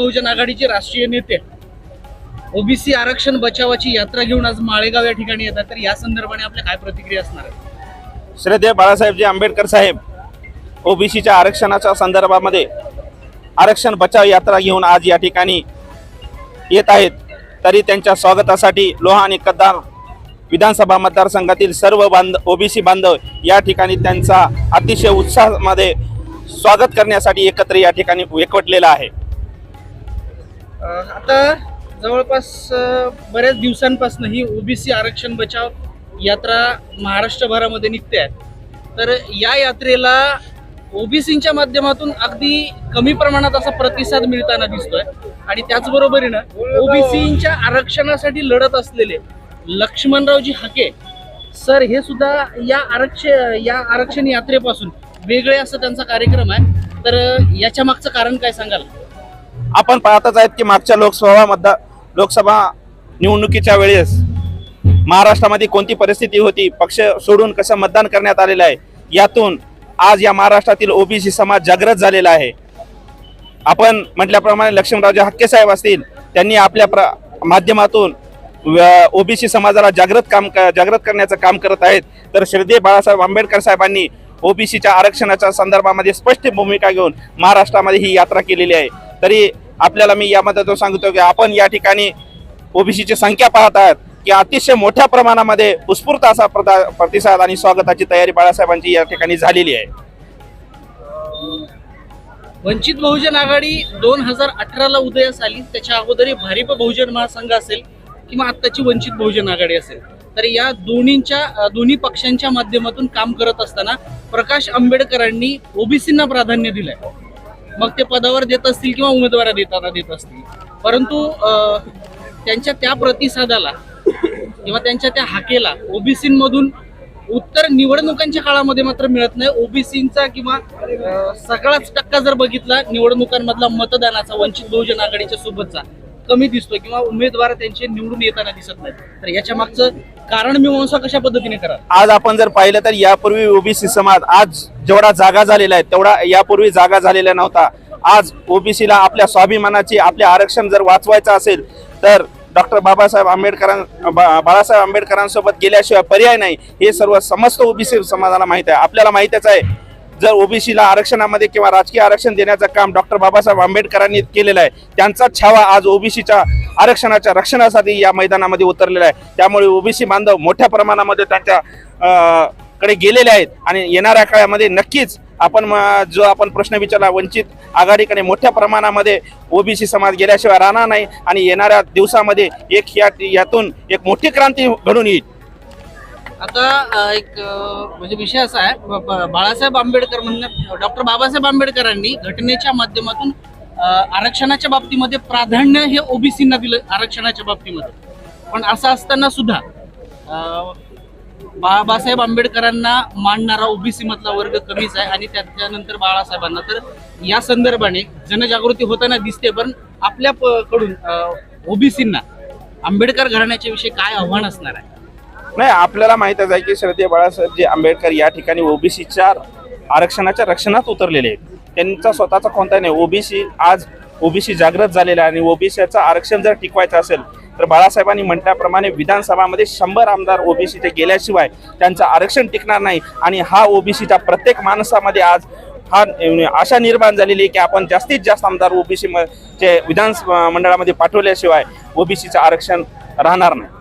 बहुजन आघाडीचे राष्ट्रीय नेते. ओबीसी आरक्षण बचावाची यात्रा घेऊन आज माळेगाव या ठिकाणी येतात. तर या संदर्भाने आपल्या काय प्रतिक्रिया असणार आहे श्रद्धेय बाळासाहेबजी आंबेडकर साहेब ओबीसीच्या आरक्षणाच्या संदर्भामध्ये आरक्षण बचाव यात्रा घेऊन आज या ठिकाणी येत आहेत. तरी त्यांच्या स्वागतासाठी लोहा आणि कद्दार विधानसभा मतदारसंघातील सर्व बांध ओबीसी बांधव या ठिकाणी त्यांचा अतिशय उत्साहामध्ये स्वागत करण्यासाठी एकत्र या ठिकाणी एकवटलेला आहे. आता जवळपास बऱ्याच दिवसांपासून ही ओबीसी आरक्षण बचाव यात्रा महाराष्ट्रभरामध्ये निघते आहे. तर या यात्रेला ओबीसीच्या माध्यमातून अगदी कमी प्रमाणात असा प्रतिसाद मिळताना दिसतोय. आणि त्याचबरोबरीनं ओबीसीच्या आरक्षणासाठी लढत असलेले लक्ष्मणरावजी हाके सर हे सुद्धा या आरक्षण या आरक्षण यात्रेपासून वेगळे असं त्यांचा कार्यक्रम आहे. तर याच्या मागचं कारण काय सांगाल? आपण पाहतच आहेत की मागच्या लोकसभा मतदार लोकसभा निवडणुकीच्या वेळेस महाराष्ट्रामध्ये कोणती परिस्थिती होती? पक्ष सोडून कसं मतदान करण्यात आलेलं आहे? यातून आज या महाराष्ट्रातील ओबीसी समाज जागृत झालेला आहे. आपण म्हटल्याप्रमाणे लक्ष्मणरावजी हक्के साहेब असतील त्यांनी आपल्या प्र माध्यमातून ओबीसी समाजाला जागृत काम क- जागृत करण्याचं काम करत आहेत. तर श्रद्धे बाळासाहेब आंबेडकर साहेबांनी ओबीसीच्या आरक्षणाच्या संदर्भामध्ये स्पष्ट भूमिका घेऊन महाराष्ट्रामध्ये ही यात्रा केलेली आहे. तरी आपल्याला मी यामध्ये तो सांगतो की आपण या ठिकाणी ओबीसीची संख्या पाहत आहात की अतिशय मोठ्या प्रमाणामध्ये उत्स्फूर्त असा प्रतिसाद आणि स्वागताची तयारी बाळासाहेबांची या ठिकाणी झालेली आहे. वंचित बहुजन आघाडी दोन हजार अठराला उदयास आली. त्याच्या अगोदर भारिप बहुजन महासंघ असेल किंवा आत्ताची वंचित बहुजन आघाडी असेल. तर या दोन्हींच्या दोन्ही पक्षांच्या माध्यमातून काम करत असताना प्रकाश आंबेडकरांनी ओबीसींना प्राधान्य दिलंय. मग ते पदावर देत असतील किंवा उमेदवारा देताना देत असतील. परंतु त्यांच्या त्या प्रतिसादाला किंवा त्यांच्या त्या हाकेला ओबीसीमधून उत्तर निवडणुकांच्या काळामध्ये मात्र मिळत नाही. ओबीसीचा किंवा सगळाच टक्का जर बघितला निवडणुकांमधला मतदानाचा वंचित बहुजन आघाडीच्या सोबतचा कमी दिसतो किंवा उमेदवार त्यांचे निवडून येताना दिसत नाहीत. तर याच्या मागचं कारण मीमांसा कशा पद्धतीने करा आज आपण जर पाहिलं तर यापूर्वी ओबीसी समाज आज जेवढा जागा झालेला आहे तेवढा यापूर्वी जागा झालेला नव्हता. आज ओबीसीला आपल्या स्वाभिमानाची आपले आरक्षण जर वाचवायचं असेल तर डॉक्टर बाबासाहेब आंबेडकरां बा- बाळासाहेब आंबेडकरांसोबत गेल्याशिवाय पर्याय नाही. हे सर्व समस्त ओबीसी समाजाला माहीत आहे. आपल्याला माहितच आहे जर ओबीसीला आरक्षणामध्ये किंवा राजकीय आरक्षण देण्याचं काम डॉक्टर बाबासाहेब आंबेडकरांनी केलेलं आहे त्यांचा छावा आज ओबीसीच्या आरक्षणाच्या रक्षणासाठी या मैदानामध्ये उतरलेला आहे. त्यामुळे ओबीसी बांधव मोठ्या प्रमाणामध्ये त्यांच्या कडे गेलेले आहेत आणि येणाऱ्या काळामध्ये नक्कीच आपण जो आपण प्रश्न विचारला वंचित आघाडीकडे मोठ्या प्रमाणामध्ये ओबीसी समाज गेल्याशिवाय राहणार नाही आणि येणाऱ्या दिवसामध्ये एक या यातून एक मोठी क्रांती घडून येईल. आता एक म्हणजे विषय असा आहे बाळासाहेब आंबेडकर म्हणणं डॉक्टर बाबासाहेब आंबेडकरांनी घटनेच्या माध्यमातून आरक्षणाच्या बाबतीमध्ये प्राधान्य हे ओबीसींना दिलं आरक्षणाच्या बाबतीमध्ये. पण असं असताना सुद्धा बाबासाहेब आंबेडकरांना मानणारा ओबीसी मधला वर्ग कमीच आहे आणि त्याच्यानंतर बाळासाहेबांना. तर या संदर्भाने जनजागृती होताना दिसते पण आपल्या कडून ओबीसींना आंबेडकर घराण्याच्या विषयी काय आव्हान असणार आहे? नाही आपल्याला माहितच आहे की श्रद्धेय बाळासाहेबजी आंबेडकर या ठिकाणी ओबीसीच्या आरक्षणाच्या रक्षणात उतरलेले आहेत. त्यांचा स्वतःचा कोणता नाही. ओबीसी आज ओबीसी जागृत झालेला आहे आणि ओबीसीचं आरक्षण जर टिकवायचं असेल तर बाळासाहेबांनी म्हटल्याप्रमाणे विधानसभामध्ये शंभर आमदार ओबीसीचे गेल्याशिवाय त्यांचं आरक्षण टिकणार नाही आणि हा ओबीसीच्या प्रत्येक माणसामध्ये आज हा आशा निर्माण झालेली आहे की आपण जास्तीत जास्त आमदार ओबीसी चे विधान मंडळामध्ये पाठवल्याशिवाय ओबीसीचं आरक्षण राहणार नाही.